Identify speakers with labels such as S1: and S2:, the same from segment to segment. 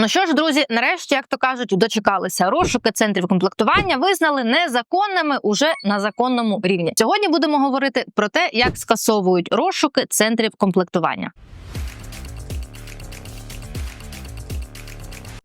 S1: Ну що ж, друзі, нарешті, як то кажуть, дочекалися. Розшуки центрів комплектування визнали незаконними уже на законному рівні. Сьогодні будемо говорити про те, як скасовують розшуки центрів комплектування.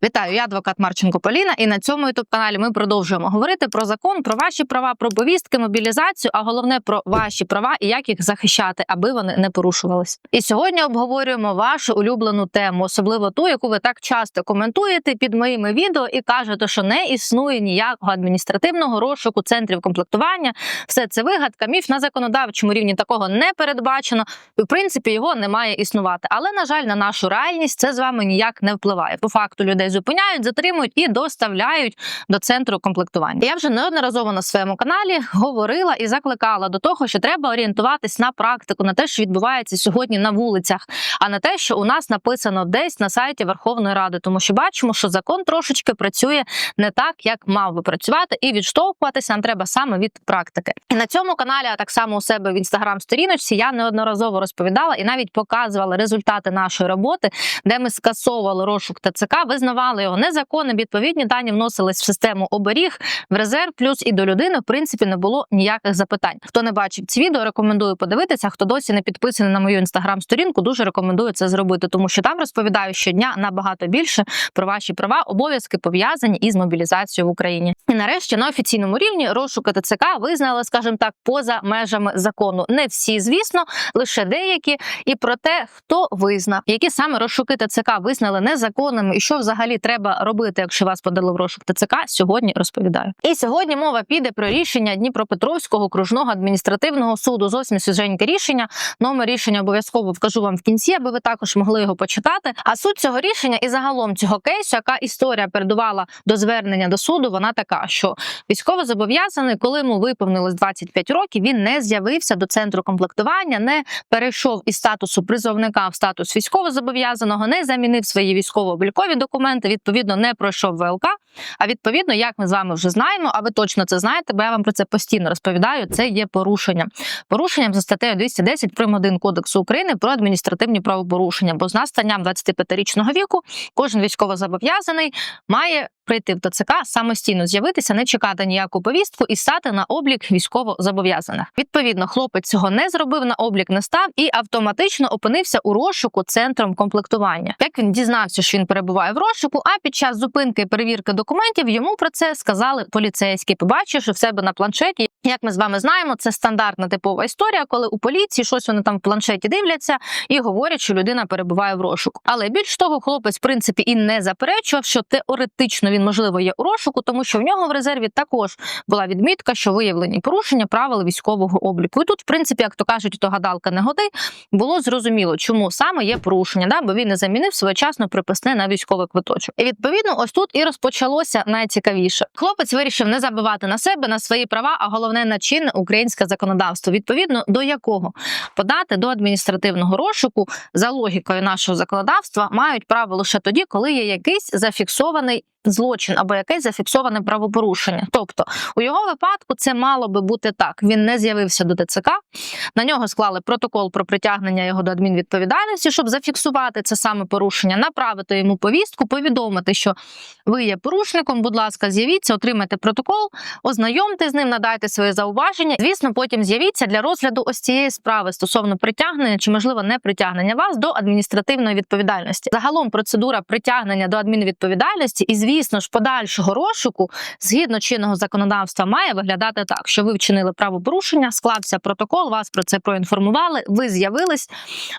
S1: Вітаю, я адвокат Марченко Поліна, і на цьому youtube каналі ми продовжуємо говорити про закон, про ваші права, про повістки, мобілізацію, а головне про ваші права і як їх захищати, аби вони не порушувались. І сьогодні обговорюємо вашу улюблену тему, особливо ту, яку ви так часто коментуєте під моїми відео і кажете, що не існує ніякого адміністративного розшуку центрів комплектування. Все це вигадка, міф на законодавчому рівні такого не передбачено. В принципі його не має існувати. Але на жаль, на нашу реальність це з вами ніяк не впливає. По факту людей зупиняють, затримують і доставляють до центру комплектування. Я вже неодноразово на своєму каналі говорила і закликала до того, що треба орієнтуватись на практику, на те, що відбувається сьогодні на вулицях, а не те, що у нас написано десь на сайті Верховної Ради, тому що бачимо, що закон трошечки працює не так, як мав би працювати, і відштовхуватися нам треба саме від практики. І на цьому каналі, а так само у себе в інстаграм-сторіночці, я неодноразово розповідала і навіть показувала результати нашої роботи, де ми скасовували розшук ТЦК, визнавали його незаконним. Відповідні дані вносились в систему оберіг в резерв. Плюс і до людини, в принципі, не було ніяких запитань. Хто не бачив ці відео, рекомендую подивитися. Хто досі не підписаний на мою інстаграм-сторінку, дуже рекомендую це зробити, тому що там розповідаю щодня набагато більше про ваші права, обов'язки пов'язані із мобілізацією в Україні. І нарешті на офіційному рівні розшуки ТЦК визнали, скажімо так, поза межами закону. Не всі, звісно, лише деякі. І про те, хто визнав, які саме розшуки ТЦК визнали незаконними, і що взагалі треба робити, якщо вас подали в розшук ТЦК, сьогодні розповідаю. І сьогодні мова піде про рішення Дніпропетровського окружного адміністративного суду. Зовсім свіженьке рішення. Номер рішення обов'язково вкажу вам в кінці, аби ви також могли його почитати. А суть цього рішення і загалом цього кейсу, яка історія передувала до звернення до суду, вона така, що військово зобов'язаний, коли йому виповнилось 25 років, він не з'явився до центру комплектування, не перейшов із статусу призовника в статус військовозобов'язаного, не замінив свої військово-облікові документи. Відповідно, не пройшов ВЛК. А відповідно, як ми з вами вже знаємо, а ви точно це знаєте, бо я вам про це постійно розповідаю. Це є порушенням. Порушенням за статтею 210 прим. 1 Кодексу України про адміністративні правопорушення. Бо з настанням 25-річного віку кожен військовозобов'язаний має прийти в ТЦК, самостійно з'явитися, не чекати ніяку повістку і стати на облік військовозобов'язаних. Відповідно, хлопець цього не зробив, на облік не став і автоматично опинився у розшуку центром комплектування. Як він дізнався, що він перебуває в розшуку, а під час зупинки і перевірки документів йому про це сказали поліцейські, побачивши в себе на планшеті. Як ми з вами знаємо, це стандартна типова історія, коли у поліції щось вони там в планшеті дивляться і говорять, що людина перебуває в розшуку. Але більш того, хлопець в принципі і не заперечував, що теоретично він можливо є у розшуку, тому що в нього в резерві також була відмітка, що виявлені порушення правил військового обліку. І тут, в принципі, як то кажуть, то гадалка не годи, було зрозуміло, чому саме є порушення, да? бо він не замінив своєчасно приписне на військовий квиточок. І відповідно, ось тут і розпочалося найцікавіше. Хлопець вирішив не забивати на себе на свої права, а головне на чинне українське законодавство, відповідно до якого подати до адміністративного розшуку за логікою нашого законодавства мають право лише тоді, коли є якийсь зафіксований. Злочин або якесь зафіксоване правопорушення. Тобто, у його випадку це мало би бути так: він не з'явився до ТЦК, на нього склали протокол про притягнення його до адмінвідповідальності, щоб зафіксувати це саме порушення, направити йому повістку, повідомити, що ви є порушником. Будь ласка, з'явіться, отримайте протокол, ознайомте з ним, надайте свої зауваження. Звісно, потім з'явіться для розгляду ось цієї справи стосовно притягнення чи, можливо, не притягнення вас до адміністративної відповідальності. Загалом процедура притягнення до адмінвідповідальності і звісно ж подальшого розшуку згідно чинного законодавства має виглядати так, що ви вчинили правопорушення, склався протокол, вас про це проінформували. Ви з'явились,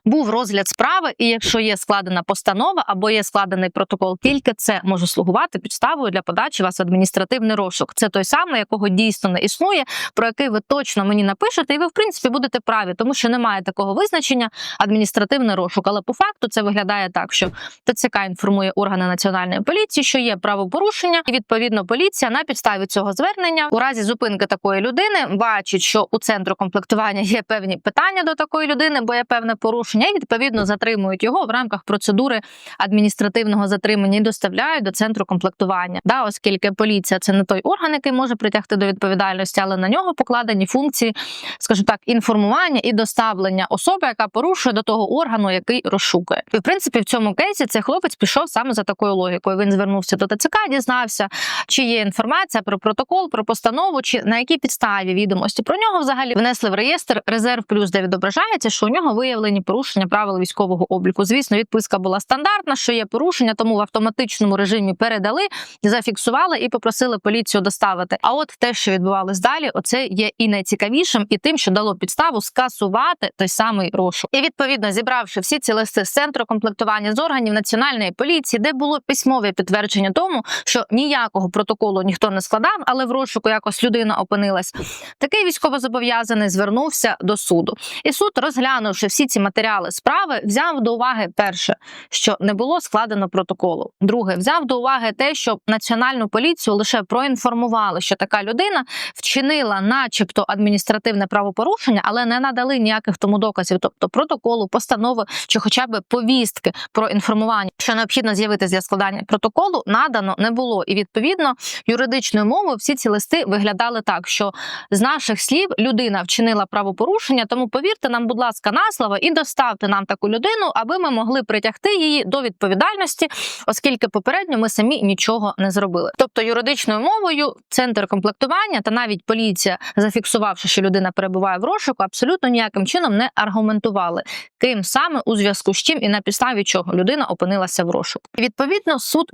S1: був розгляд справи, і якщо є складена постанова або є складений протокол, тільки це може слугувати підставою для подачі вас в адміністративний розшук. Це той самий, якого дійсно не існує, про який ви точно мені напишете, і ви в принципі будете праві, тому що немає такого визначення адміністративний розшук. Але по факту це виглядає так, що ТЦК інформує органи національної поліції, що є правопорушення, і відповідно поліція на підставі цього звернення у разі зупинки такої людини бачить, що у центру комплектування є певні питання до такої людини, бо є певне порушення, і відповідно затримують його в рамках процедури адміністративного затримання і доставляють до центру комплектування. Да, оскільки поліція це не той орган, який може притягти до відповідальності, але на нього покладені функції, скажімо так, інформування і доставлення особи, яка порушує до того органу, який розшукує. І в принципі, в цьому кейсі цей хлопець пішов саме за такою логікою. Він звернувся до ТЦК, дізнався, чи є інформація про протокол, про постанову, чи на якій підставі відомості про нього взагалі внесли в реєстр резерв плюс, де відображається, що у нього виявлені порушення правил військового обліку. Звісно, відписка була стандартна, що є порушення, тому в автоматичному режимі передали, зафіксували і попросили поліцію доставити. А от те, що відбувалось далі, оце є і найцікавішим, і тим, що дало підставу скасувати той самий розшук. І відповідно зібравши всі ці листи з центру комплектування з органів національної поліції, де було письмове підтвердження тому, що ніякого протоколу ніхто не складав, але в розшуку якось людина опинилась. Такий військовозобов'язаний звернувся до суду. І суд, розглянувши всі ці матеріали справи, взяв до уваги перше, що не було складено протоколу. Друге, взяв до уваги те, що національну поліцію лише проінформували, що така людина вчинила, начебто, адміністративне правопорушення, але не надали ніяких тому доказів, тобто протоколу, постанови чи хоча б повістки про інформування, що необхідно з'явитися для складання протоколу, надано не було. І відповідно юридичною мовою всі ці листи виглядали так, що з наших слів людина вчинила правопорушення, тому повірте нам, будь ласка, на слово і доставте нам таку людину, аби ми могли притягти її до відповідальності, оскільки попередньо ми самі нічого не зробили. Тобто юридичною мовою центр комплектування та навіть поліція, зафіксувавши, що людина перебуває в розшуку, абсолютно ніяким чином не аргументували, ким саме у зв'язку з чим і на підставі чого людина опинилася в розшуку. Відповідно, суд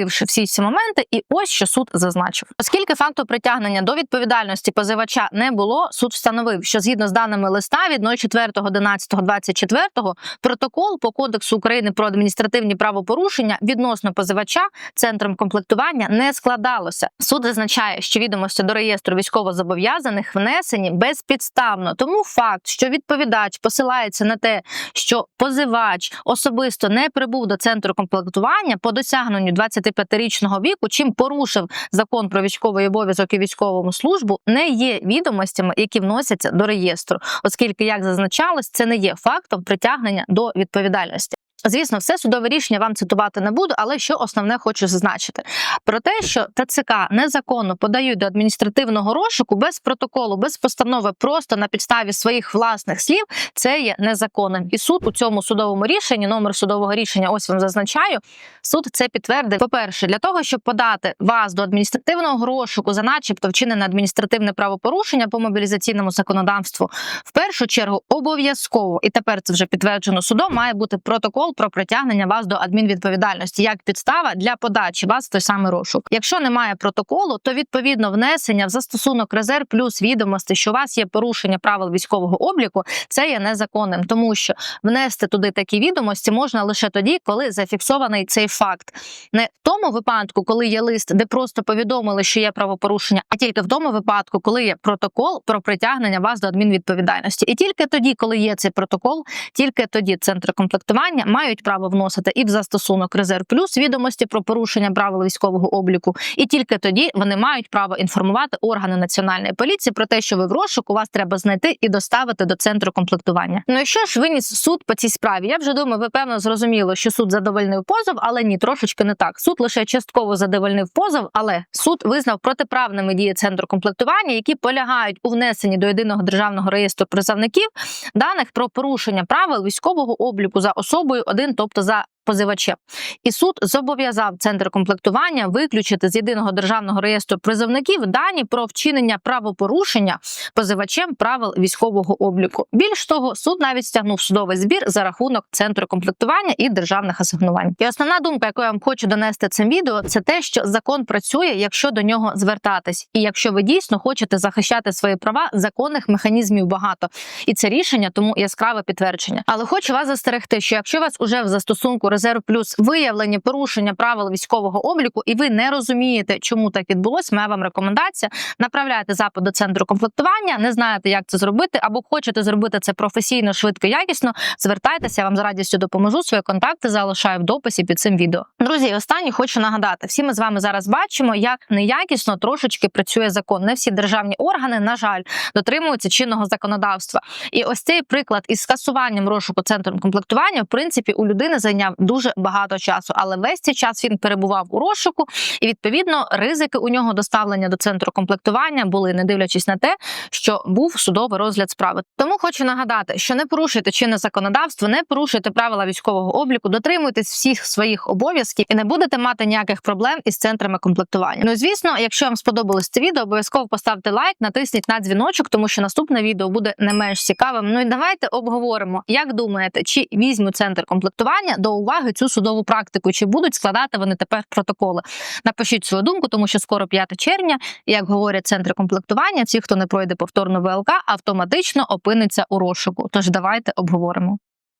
S1: дослідивши всі ці моменти, і ось що суд зазначив, оскільки факту притягнення до відповідальності позивача не було, суд встановив, що згідно з даними листа від 04.11.24 протокол по кодексу України про адміністративні правопорушення відносно позивача центром комплектування не складалося. Суд зазначає, що відомості до реєстру військовозобов'язаних внесені безпідставно. Тому факт, що відповідач посилається на те, що позивач особисто не прибув до центру комплектування по досягненню 25-річного віку, чим порушив закон про військовий обов'язок і військову службу, не є відомостями, які вносяться до реєстру, оскільки, як зазначалось, це не є фактом притягнення до відповідальності. Звісно, все судове рішення вам цитувати не буду, але що основне хочу зазначити про те, що ТЦК незаконно подають до адміністративного розшуку без протоколу, без постанови, просто на підставі своїх власних слів, це є незаконним. І суд у цьому судовому рішенні, номер судового рішення, ось вам зазначаю. Суд це підтвердив. По перше, для того, щоб подати вас до адміністративного розшуку за, начебто, вчинене адміністративне правопорушення по мобілізаційному законодавству, в першу чергу обов'язково, і тепер це вже підтверджено судом, має бути протокол про притягнення вас до адмінвідповідальності як підстава для подачі вас в той самий розшук. Якщо немає протоколу, то відповідно внесення в застосунок резерв плюс відомості, що у вас є порушення правил військового обліку, це є незаконним, тому що внести туди такі відомості можна лише тоді, коли зафіксований цей факт, не в тому випадку, коли є лист, де просто повідомили, що є правопорушення, а тільки в тому випадку, коли є протокол про притягнення вас до адмінвідповідальності. І тільки тоді, коли є цей протокол, тільки тоді центри комплектування мають право вносити і в застосунок резерв плюс відомості про порушення правил військового обліку, і тільки тоді вони мають право інформувати органи національної поліції про те, що ви в розшуку вас треба знайти і доставити до центру комплектування. Ну і що ж виніс суд по цій справі? Я вже думаю, ви певно зрозуміли, що суд задовольнив позов, але ні, трошечки не так. Суд лише частково задовольнив позов, але суд визнав протиправними дії центру комплектування, які полягають у внесенні до єдиного державного реєстру призовників даних про порушення правил військового обліку за особою один, тобто за позивачем. І суд зобов'язав центр комплектування виключити з єдиного державного реєстру призовників дані про вчинення правопорушення позивачем правил військового обліку. Більш того, суд навіть стягнув судовий збір за рахунок центру комплектування і державних асигнувань. І основна думка, яку я вам хочу донести цим відео, це те, що закон працює, якщо до нього звертатись, і якщо ви дійсно хочете захищати свої права, законних механізмів багато. І це рішення тому яскраве підтвердження. Але хочу вас застерегти, що якщо вас уже в застосунку резерв плюс виявлені порушення правил військового обліку, і ви не розумієте, чому так відбулось. Моя вам рекомендація направляйте запит до центру комплектування, не знаєте, як це зробити, або хочете зробити це професійно, швидко, якісно. Звертайтеся, я вам з радістю допоможу. Свої контакти залишаю в дописі під цим відео. Друзі, і останнє хочу нагадати: всі ми з вами зараз бачимо, як неякісно трошечки працює закон. Не всі державні органи, на жаль, дотримуються чинного законодавства. І ось цей приклад із скасуванням розшуку центром комплектування, в принципі, у людини зайняв дуже багато часу, але весь цей час він перебував у розшуку, і відповідно ризики у нього доставлення до центру комплектування були, не дивлячись на те, що був судовий розгляд справи. Тому хочу нагадати, що не порушуйте чинне законодавство, не порушуйте правила військового обліку, дотримуйтесь всіх своїх обов'язків і не будете мати ніяких проблем із центрами комплектування. Ну звісно, якщо вам сподобалось це відео, обов'язково поставте лайк, натисніть на дзвіночок, тому що наступне відео буде не менш цікавим. Ну і давайте обговоримо, як думаєте, чи візьмуть центр комплектування до уваги цю судову практику, чи будуть складати вони тепер протоколи. Напишіть свою думку, тому що скоро 5 червня, як говорять центри комплектування, ті, хто не пройде повторну ВЛК, автоматично опиниться у розшуку. Тож давайте обговоримо.